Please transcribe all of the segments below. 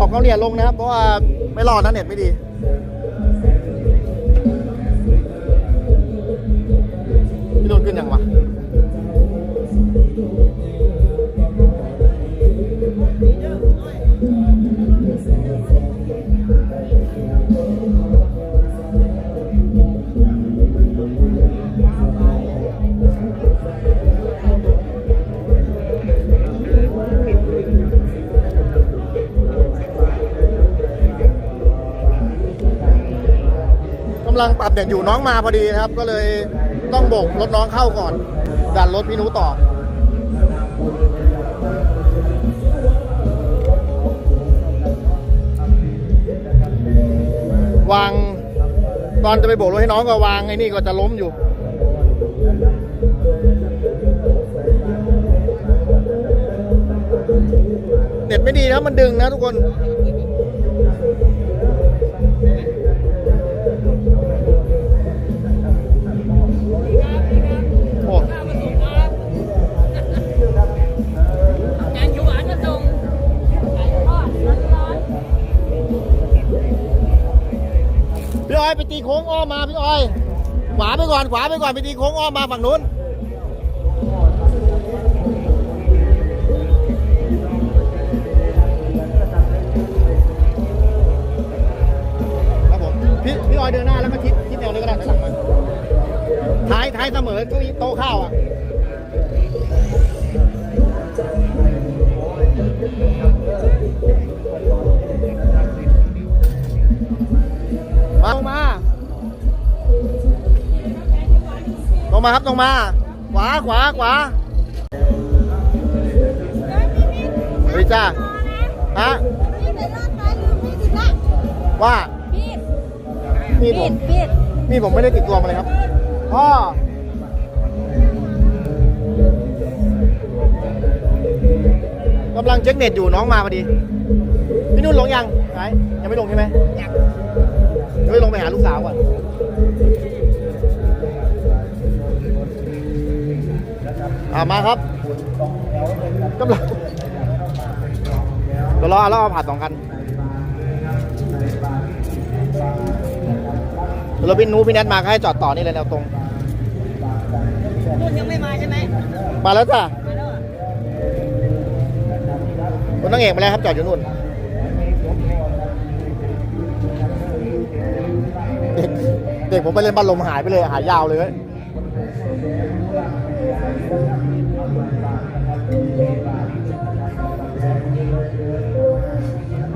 ออกเกาเหลียลงนะครับ เพราะว่าไม่รอดนะเน็ตไม่ดีพี่นุ่นขึ้นยังวะ กำลังปรับเด็กอยู่น้องมาพอดีนะครับ ก็เลยต้องโบกรถน้องเข้าก่อนดันรถพี่นุต่อวางตอนจะไปโบกรถให้น้องก็วางไอ้นี่ก็จะล้มอยู่เน็ตไม่ดีนะมันดึงนะทุกคน ตีโค้งอ้อมมาพี่อ้อย ขวาไปก่อนขวาไปก่อนไปตีโค้งอ้อมมาฝั่งนู้นครับผมพี่พี่อ้อยเดินหน้าแล้วก็คิดคิดแนวนี้ก็ได้ด้านหลังมาท้ายท้ายเสมอเก็โตะข้าวอะ มาลงมาลงมาครับลงมา ขวาขวาขวาเฮ้ยจ้าฮะพี่ไปรอดไปลืมพี่สินะว่าพี่มีดผพี่มพี่มีดผมไม่ได้ติดตัวมาเลยครับพ่อกำลังเช็คเน็ตอยู่น้องมาพอดี พี่นุ่นลงยังไหนยังไม่ลงใช่ไหมยัง ยังไม่ลงไปหาลูกสาวก่อนอ่ามาครับกำลังเดี๋ยวรอแล้วเอาผ่าสองคันเดี๋ยวเราพี่นูพี่แนทมาก็ให้จอดต่อนี่เลยแนวตรงนุ่นยังไม่มาใช่ไหมมาแล้วจ้ะมาแล้วอะคุณต้องเอกมาแล้วครับจอดอยู่นู่น เด็กผมไปเล่นบอลลมหายไปเลยหายยาวเลยเว้ย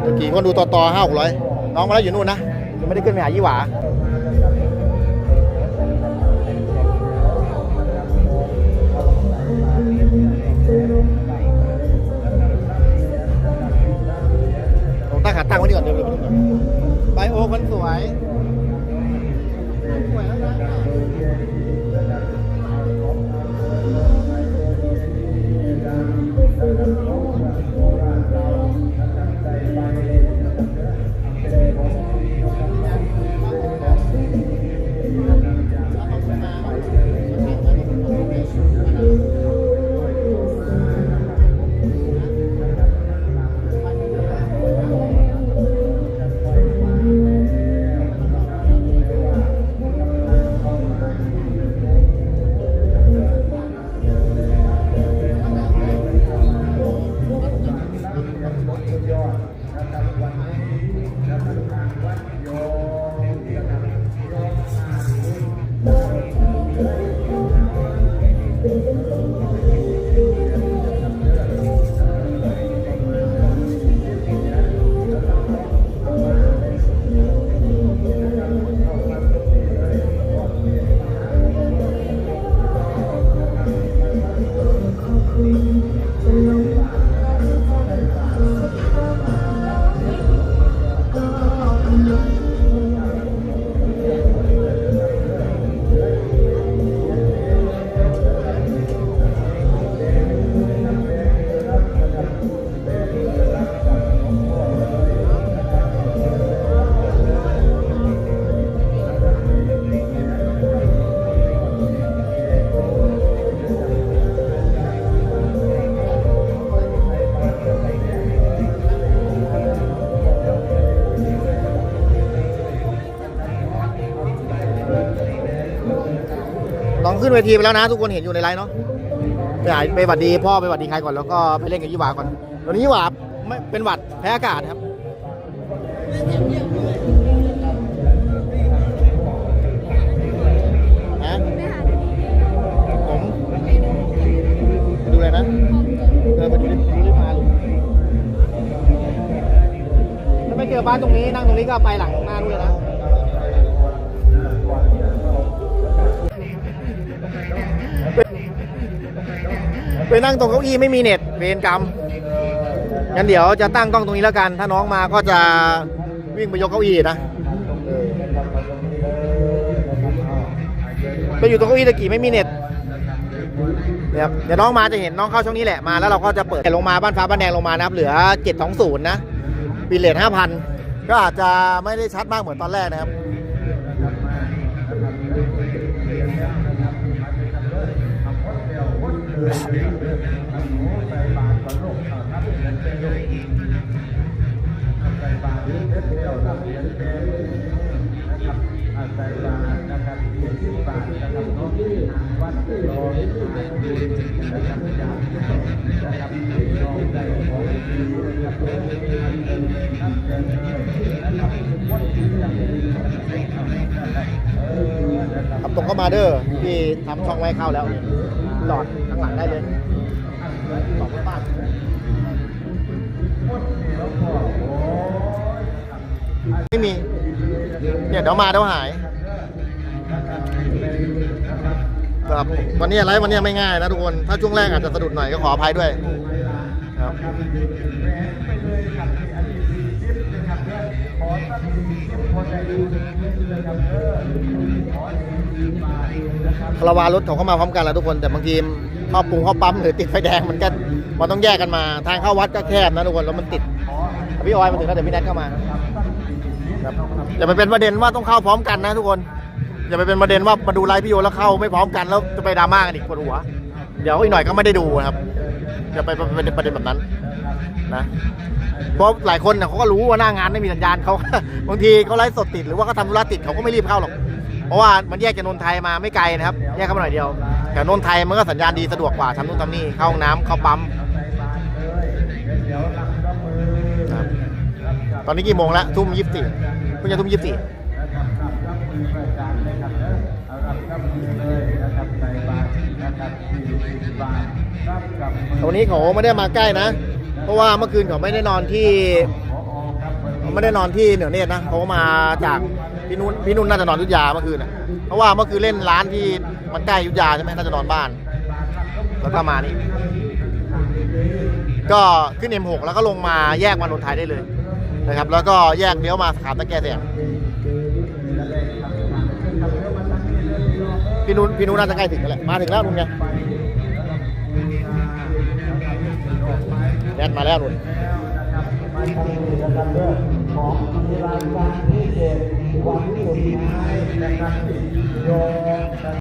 เมื่อกี้คนดูต่อต่อห้าหกร้อยน้องมาแล้วอยู่นู่นนะยังไม่ได้ขึ้นไปหายี่หวาผมตั้งขาตั้งไว้นี่ก่อนเดี๋ยวเดี๋ยวเดี๋ยวไปโอคนสวย สว ลองขึ้นเวทีไปแล้วนะ ทุกคนเห็นอยู่ในไลฟ์เนาะไปหาไปหวัดดีพ่อไปหวัดดีใครก่อนแล้วก็ไปเล่นกับยี่หวาก่อนตอนนี้ยี่หวาไม่เป็นหวัดแพ้อากาศครับนะผมไปดูอะไรนะเออไปดูรีบดูรีบมาลูกถ้าไม่เจอบ้านตรงนี้นั่งตรงนี้ก็ไปหลัง ไปนั่งตรงเก้าอี้ไม่มีเน็ตเวรกรรมงั้นเดี๋ยวจะตั้งกล้องตรงนี้แล้วกัน ถ้าน้องมาก็จะวิ่งไปยกเก้าอี้นะไปอยู่ตรงเก้าอี้ตะกี้ไม่มีเน็ตนี่ยครับเดี๋ยวน้องมาจะเห็นน้องเข้าช่องนี้แหละมาแล้วเราก็จะเปิดลงมาบ้านฟ้าบ้านแดงลงมานะครับ เหลือ 720 นะปีเลท5,000 ก็อาจจะไม่ได้ชัดมากเหมือนตอนแรกนะครับ ขับตรงเข้ามาเด้อที่ทำช่องไว้เข้าแล้วจอด หลังได้เลยจอดรถบ้านไม่มี เนี่ยเดี๋ยวมาเดี๋ยวหายครับวันนี้ไลฟ์วันนี้ไม่ง่ายนะทุกคน ถ้าช่วงแรกอาจจะสะดุดหน่อยก็ขออภัยด้วยครับคาราวารถเขาเข้ามาพร้อมกันแล้วทุกคนแต่บางที เข้าปรุงเข้าปั๊มหรือติดไฟแดงมันก็มันต้องแยกกันมา ทางเข้าวัดก็แคบนะทุกคนแล้วมันติดพี่ออยมาถึงแล้วเดี๋ยวพี่แนทเข้ามาครับอย่าไปเป็นประเด็นว่าต้องเข้าพร้อมกันนะทุกคนอย่าไปเป็นประเด็นว่ามาดูไลฟ์พี่โอแล้วเข้าไม่พร้อมกันแล้วจะไปดราม่ากันอีกปวดหัว เดี๋ยวอีกหน่อยก็ไม่ได้ดูนะครับอย่าไปเป็นประเด็นแบบนั้นนะเพราะหลายคนเนี่ยเขาก็รู้ว่าหน้างานไม่มีสัญญาณเขาบางทีเขาไลฟ์สดติดหรือว่าเขาทำธุระติดเขาก็ไม่รีบเข้าหรอก เพราะว่ามันแยกจากนนทไทยมาไม่ไกลนะครับ แยกเข้ามาหน่อยเดียว แต่นนทไทยมันก็สัญญาณดีสะดวกกว่าทำนู่นทำนี่เข้าห้องน้ำเข้าปั๊มตอนนี้กี่โมงแล้วทุ่มยี่สิบสี่เพิ่งจะทุ่มยี่สิบสี่วันนี้เขาไม่ได้มาใกล้นะ เพราะว่าเมื่อคืนเขาไม่ได้นอนที่ ไม่ได้นอนที่เหนือเนตรนะเขามาจาก พี่นุ่นพี่นุ่นน่าจะนอนยุทธยาเมื่อคืนนะเพราะว่าเมื่อคืนเล่นร้านที่มันใกล้ยุทธยาใช่ไหมน่าจะนอนบ้าน แล้วก็มานี่ก็ขึ้น M6 แล้วก็ลงมาแยกมานนทไทยได้เลยนะครับ แล้วก็แยกเลี้ยวมาสาขาตะแกแสงพี่นุ่นพี่นุ่นน่าจะใกล้ถึงแล้วแหละมาถึงแล้วนุ่นไงแดนมาแล้วนุ่นของรายการพิเศษ วันสุดท้นะครับโย